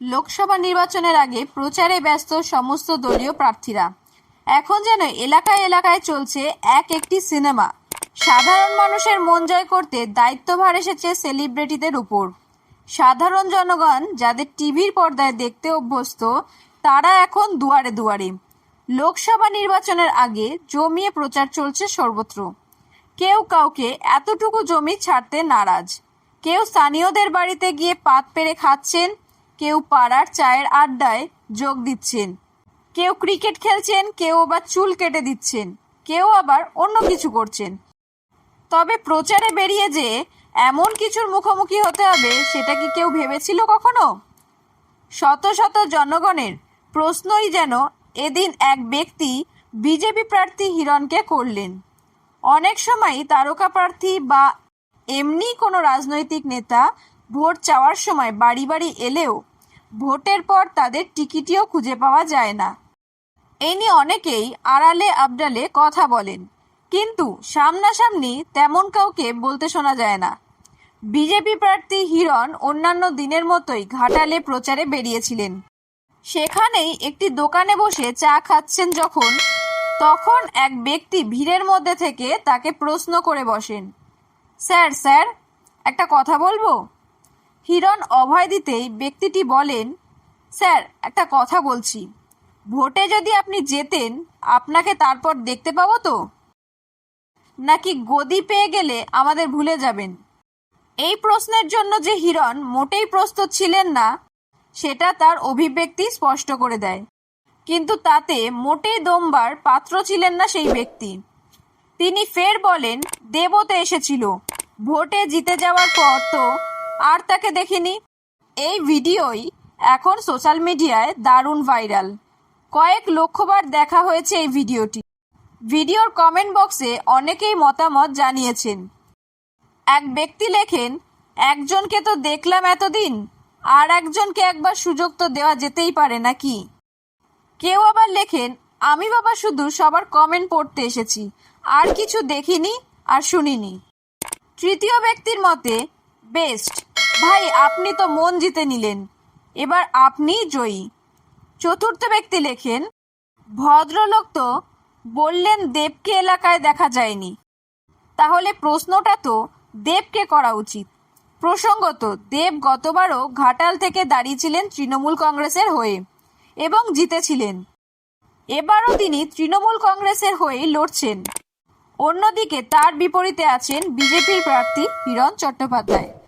লোকসভা নির্বাচনের আগে প্রচারে ব্যস্ত সমস্ত দলীয় প্রার্থীরা। এখন যেন এলাকায় এলাকায় চলছে এক একটি সিনেমা। সাধারণ মানুষের মন জয় করতে দায়িত্বভার এসেছে সেলিব্রিটিদের উপর। সাধারণ জনগণ যাদের টিভির পর্দায় দেখতে অভ্যস্ত, তারা এখন দুয়ারে দুয়ারে। লোকসভা নির্বাচনের আগে জমিয়ে প্রচার চলছে সর্বত্র। কেউ কাউকে এতটুকু জমি ছাড়তে নারাজ। কেউ স্থানীয়দের বাড়িতে গিয়ে পাত পেরে খাচ্ছেন কেউ পাড়ার চায়ের আড্ডায় যোগ দিচ্ছেন। কেউ ক্রিকেট খেলছেন, কেউ আবার চুল কেটে দিচ্ছেন, কেউ আবার অন্য কিছু করছেন। তবে প্রচারে বেরিয়ে যে এমন কিছুর মুখোমুখি হতে হবে, সেটা কি কেউ ভেবেছিল কখনো? শত শত জনগণের প্রশ্নই যেন এদিন এক ব্যক্তি বিজেপি প্রার্থী হিরণকে করলেন। অনেক সময় তারকা প্রার্থী বা এমনি কোনো রাজনৈতিক নেতা ভোট চাওয়ার সময় বাড়ি বাড়ি এলেও ভোটের পর তাদের টিকিটিও খুঁজে পাওয়া যায় না। এ নিয়ে অনেকেই আড়ালে আবডালে কথা বলেন, কিন্তু সামনাসামনি তেমন কাউকে বলতে শোনা যায় না। বিজেপি প্রার্থী হিরণ অন্যান্য দিনের মতোই ঘাটালে প্রচারে বেরিয়েছিলেন। সেখানেই একটি দোকানে বসে চা খাচ্ছেন যখন, তখন এক ব্যক্তি ভিড়ের মধ্যে থেকে তাকে প্রশ্ন করে বসেন, স্যার স্যার, একটা কথা বলব? হিরণ অভয় দিতেই ব্যক্তিটি বলেন, স্যার, একটা কথা বলছি। ভোটে যদি আপনি জেতেন, আপনাকে তারপর দেখতে পাবো তো? নাকি গদি পেয়ে গেলে আমাদের ভুলে যাবেন? এই প্রশ্নের জন্য যে হিরণ মোটেই প্রস্তুত ছিলেন না, সেটা তার অভিব্যক্তি স্পষ্ট করে দেয়। কিন্তু তাতে মোটেই দমবার পাত্র ছিলেন না সেই ব্যক্তি। তিনি ফের বলেন, দেবতে এসেছিল। ভোটে জিতে যাওয়ার পর তো আর তাকে দেখিনি। এই ভিডিওই এখন সোশ্যাল মিডিয়ায় দারুণ ভাইরাল। কয়েক লক্ষবার দেখা হয়েছে এই ভিডিওটি। ভিডিওর কমেন্ট বক্সে অনেকেই মতামত জানিয়েছেন। এক ব্যক্তি লেখেন, একজনকে তো দেখলাম এতদিন, আর একজনকে একবার সুযোগ তো দেওয়া যেতেই পারে নাকি? কেউ আবার লেখেন, আমি বাবা শুধু সবার কমেন্ট পড়তে এসেছি, আর কিছু দেখিনি আর শুনিনি। তৃতীয় ব্যক্তির মতে, বেস্ট ভাই, আপনি তো মন জিতে নিলেন। এবার আপনিই জয়ী। চতুর্থ ব্যক্তি লেখেন, ভদ্রলোক তো বললেন দেবকে এলাকায় দেখা যায়নি। তাহলে প্রশ্নটা তো দেবকে করা উচিত। প্রসঙ্গত, দেব গতবারও ঘাটাল থেকে দাঁড়িয়েছিলেন তৃণমূল কংগ্রেসের হয়ে এবং জিতেছিলেন। এবারও তিনি তৃণমূল কংগ্রেসের হয়েই লড়ছেন। অন্যদিকে তার বিপরীতে আছেন বিজেপির প্রার্থী হিরণ চট্টোপাধ্যায়।